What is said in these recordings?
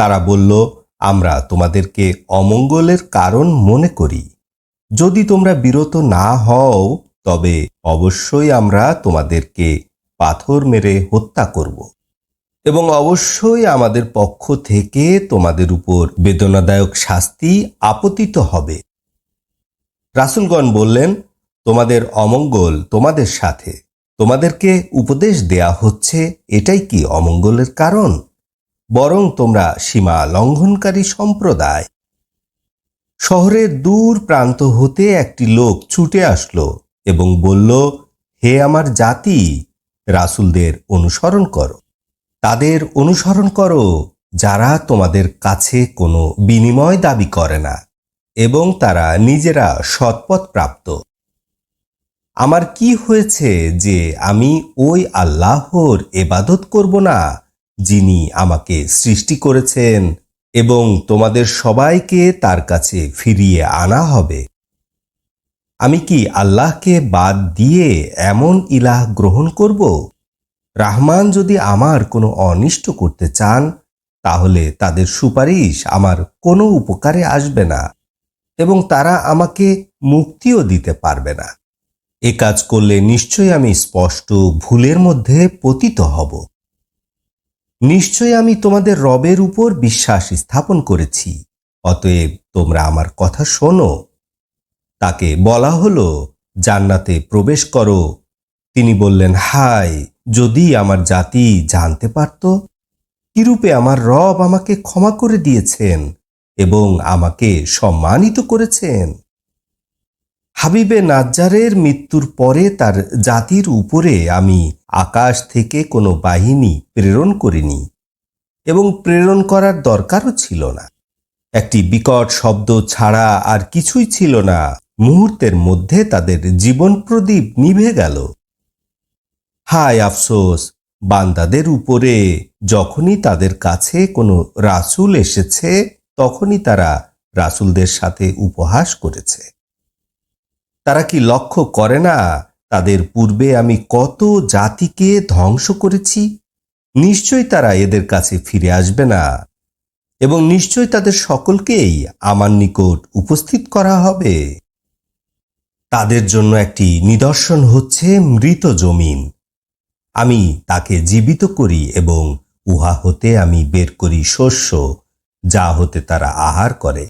তারা বলল, আমরা তোমাদেরকে অমঙ্গলের কারণ মনে করি। যদি তোমরা বিরত না হও, তবে অবশ্যই আমরা তোমাদেরকে পাথর মেরে হত্যা করব। এবং অবশ্যই আমাদের পক্ষ থেকে তোমাদের উপর বেদনাদায়ক শাস্তি আপতিত হবে। রাসুলগণ বললেন, তোমাদের অমঙ্গল তোমাদের সাথে। তোমাদেরকে উপদেশ দেয়া হচ্ছে, এটাই কি অমঙ্গলের কারণ? বরং তোমরা সীমা লঙ্ঘনকারী সম্প্রদায়। শহরের দূর প্রান্ত হতে একটি লোক ছুটে আসলো এবং বলল, হে আমার জাতি, রাসুলদের অনুসরণ করো। তাদের অনুসরণ করো যারা তোমাদের কাছে কোনো বিনিময় দাবি করে না এবং তারা নিজেরা সৎপথ প্রাপ্ত। আমার কি হয়েছে যে আমি ওই আল্লাহর এবাদত করব না যিনি আমাকে সৃষ্টি করেছেন এবং তোমাদের সবাইকে তার কাছে ফিরিয়ে আনা হবে। আমি কি আল্লাহকে বাদ দিয়ে এমন ইলাহ গ্রহণ করব? রাহমান যদি আমার কোনো অনিষ্ট করতে চান, তাহলে তাদের সুপারিশ আমার কোনো উপকারে আসবে না এবং তারা আমাকে মুক্তিও দিতে পারবে না। এ কাজ করলে নিশ্চয়ই আমি স্পষ্ট ভুলের মধ্যে পতিত হব। নিশ্চয় আমি তোমাদের রবের উপর বিশ্বাস স্থাপন করেছি। অতএব তোমরা আমার কথা শোনো। তাকে বলা হলো, জান্নাতে প্রবেশ করো। তিনি বললেন, হায়, যদি আমার জাতি জানতে পারত, কিরূপে আমার রব আমাকে ক্ষমা করে দিয়েছেন এবং আমাকে সম্মানিত করেছেন? হাবিবে নাজ্জারের মৃত্যুর পরে তার জাতির উপরে আমি আকাশ থেকে কোনো বাহিনী প্রেরণ করিনি এবং প্রেরণ করার দরকারও ছিল না। একটি বিকট শব্দ ছাড়া আর কিছুই ছিল না। মুহূর্তের মধ্যে তাদের জীবন প্রদীপ নিভে গেল। হায় আফসোস, বান্দাদের উপরে যখনই তাদের কাছে কোনো রাসূল এসেছে, তখনই তারা রাসূলদের সাথে উপহাস করেছে। তারা কি লক্ষ্য করে না তাদের পূর্বে আমি কত জাতিকে ধ্বংস করেছি? নিশ্চয় তারা এদের কাছে ফিরে আসবে না। এবং নিশ্চয় তাদের সকলকেই আমার নিকট উপস্থিত করা হবে। তাদের জন্য একটি নিদর্শন হচ্ছে মৃত জমিন। আমি তাকে জীবিত করি এবং উহা হতে আমি বের করি শস্য, যা হতে তারা আহার করে।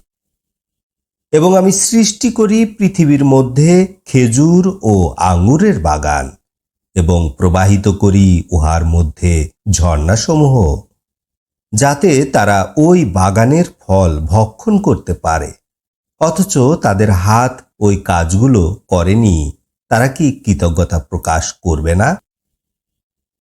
এবং আমি সৃষ্টি করি পৃথিবীর মধ্যে খেজুর ও আঙুরের বাগান এবং প্রবাহিত করি উহার মধ্যে ঝর্ণাসমূহ, যাতে তারা ওই বাগানের ফল ভক্ষণ করতে পারে। অথচ তাদের হাত ওই কাজগুলো করেনি, তারা কি কৃতজ্ঞতা প্রকাশ করবে না?